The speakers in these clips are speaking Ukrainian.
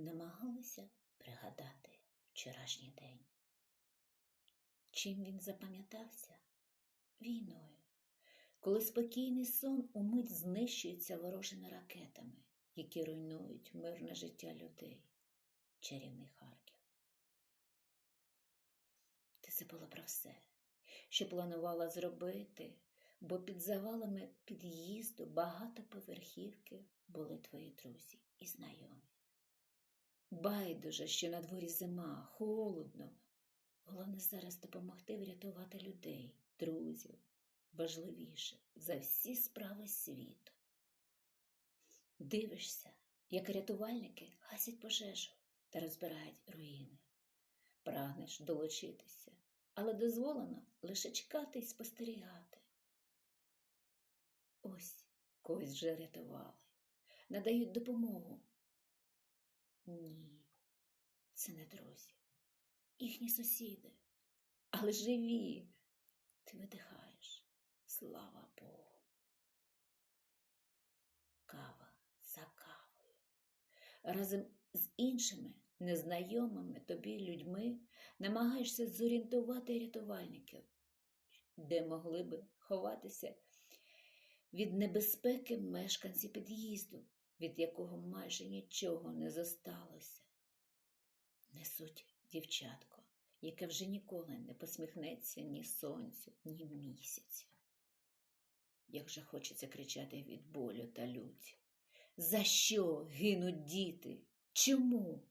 намагалися пригадати вчорашній день. Чим він запам'ятався? Війною, коли спокійний сон умить знищується ворожими ракетами, які руйнують мирне життя людей, чарівний Харків. Ти забула про все, що планувала зробити, бо під завалами під'їзду багатоповерхівки були твої друзі і знайомі. Байдуже, що на дворі зима, холодно. Головне зараз допомогти врятувати людей, друзів, важливіше за всі справи світу. Дивишся, як рятувальники гасять пожежу та розбирають руїни. Прагнеш долучитися, але дозволено лише чекати і спостерігати. Ось когось вже рятували, надають допомогу. Ні, це не друзі, їхні сусіди, але живі. Ти видихаєш, слава Богу. Кава за кавою. Разом з іншими незнайомими тобі людьми намагаєшся зорієнтувати рятувальників, де могли би ховатися від небезпеки мешканці під'їзду, від якого майже нічого не зосталося. Несуть дівчатко, яке вже ніколи не посміхнеться ні сонцю, ні місяцю. Як же хочеться кричати від болю та люті. За що гинуть діти? Чому?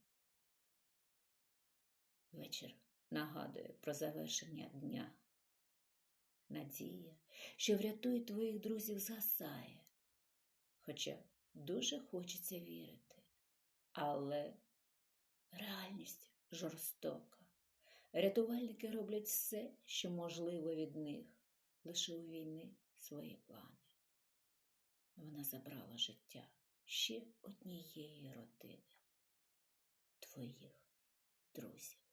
Вечір нагадує про завершення дня. Надія, що врятує твоїх друзів, згасає. Хоча дуже хочеться вірити. Але реальність жорстока. Рятувальники роблять все, що можливо від них, лише у війни свої плани. Вона забрала життя ще однієї родини, твоїх друзів.